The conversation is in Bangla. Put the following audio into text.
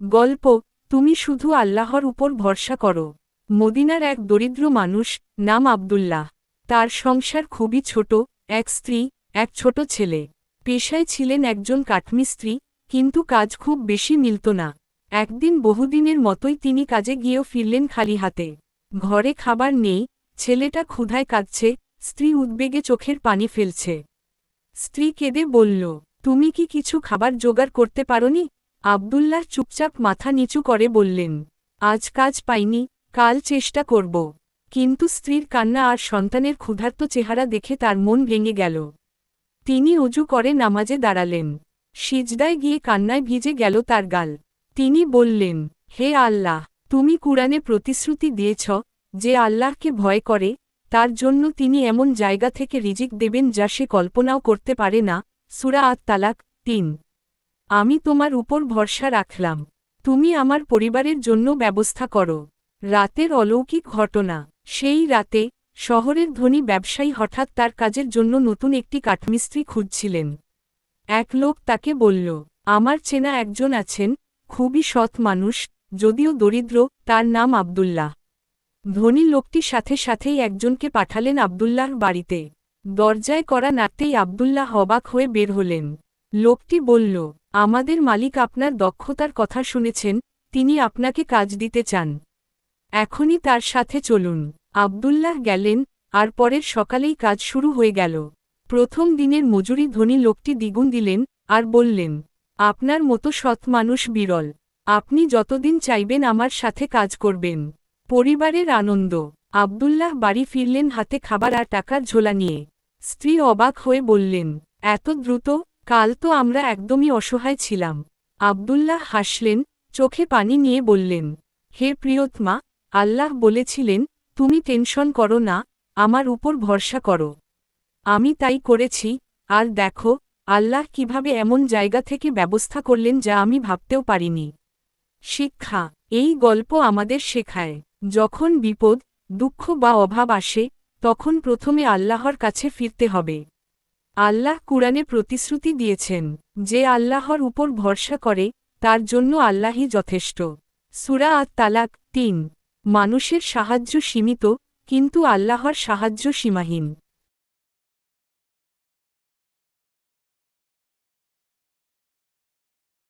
গল্প, তুমি শুধু আল্লাহর উপর ভরসা করো। মদিনার এক দরিদ্র মানুষ, নাম আবদুল্লাহ। তার সংসার খুবই ছোট, এক স্ত্রী, এক ছোট ছেলে। পেশায় ছিলেন একজন কাঠমিস্ত্রি, কিন্তু কাজ খুব বেশি মিলত না। একদিন বহুদিনের মতোই তিনি কাজে গিয়েও ফিরলেন খালি হাতে। ঘরে খাবার নেই, ছেলেটা ক্ষুধায় কাঁদছে, স্ত্রী উদ্বেগে চোখের পানি ফেলছে। স্ত্রী কেঁদে বলল, তুমি কি কিছু খাবার জোগাড় করতে পারোনি? আবদুল্লাহ চুপচাপ মাথা নিচু করে বললেন, আজ কাজ পাইনি, কাল চেষ্টা করব। কিন্তু স্ত্রীর কান্না আর সন্তানের ক্ষুধার্ত চেহারা দেখে তার মন ভেঙে গেল। তিনি উজু করে নামাজে দাঁড়ালেন। সিজদায় গিয়ে কান্নায় ভিজে গেল তার গাল। তিনি বললেন, হে আল্লাহ, তুমি কুরআনে প্রতিশ্রুতি দিয়েছ যে আল্লাহকে ভয় করে, তার জন্য তিনি এমন জায়গা থেকে রিজিক দেবেন যা সে কল্পনাও করতে পারে না। সুরা আত তালাক তিন। আমি তোমার উপর ভরসা রাখলাম। তুমি আমার পরিবারের জন্য ব্যবস্থা করো। রাতের অলৌকিক ঘটনা। সেই রাতে, শহরের ধনী ব্যবসায়ী হঠাৎ তার কাজের জন্য নতুন একটি কাঠমিস্ত্রি খুঁজছিলেন। এক লোক তাকে বলল, আমার চেনা একজন আছেন, খুবই সৎ মানুষ, যদিও দরিদ্র, তার নাম আবদুল্লাহ। ধনী লোকটি সাথে সাথেই একজনকে পাঠালেন আবদুল্লাহর বাড়িতে। দরজায় করা নাড়তেই আবদুল্লাহ অবাক হয়ে বের হলেন। লোকটি বলল আমাদের মালিক আপনার দক্ষতার কথা শুনেছেন, তিনি আপনাকে কাজ দিতে চান। এখনই তার সাথে চলুন। আবদুল্লাহ গেলেন, আর পরের সকালেই কাজ শুরু হয়ে গেল। প্রথম দিনের মজুরি ধনী লোকটি দ্বিগুণ দিলেন, আর বললেন, আপনার মতো সৎ মানুষ বিরল। আপনি যতদিন চাইবেন আমার সাথে কাজ করবেন। পরিবারের আনন্দ আবদুল্লাহ বাড়ি ফিরলেন হাতে খাবার আর টাকার ঝোলা নিয়ে। স্ত্রী অবাক হয়ে বললেন, এত দ্রুত? কাল তো আমরা একদমই অসহায় ছিলাম। আবদুল্লাহ হাসলেন, চোখে পানি নিয়ে বললেন, হে প্রিয়তমা, আল্লাহ বলেছিলেন, তুমি টেনশন করো না, আমার উপর ভরসা করো। আমি তাই করেছি, আর দেখো, আল্লাহ কীভাবে এমন জায়গা থেকে ব্যবস্থা করলেন যা আমি ভাবতেও পারিনি। শিক্ষা, এই গল্প আমাদের শেখায়, যখন বিপদ, দুঃখ বা অভাব আসে, তখন প্রথমে আল্লাহর কাছে ফিরতে হবে। আল্লাহ কুরআনে প্রতিশ্রুতি দিয়েছেন, যে আল্লাহর উপর ভরসা করে, তার জন্য আল্লাহই যথেষ্ট। সুরা আত তালাক তিন, মানুষের সাহায্য সীমিত, কিন্তু আল্লাহর সাহায্য সীমাহীন।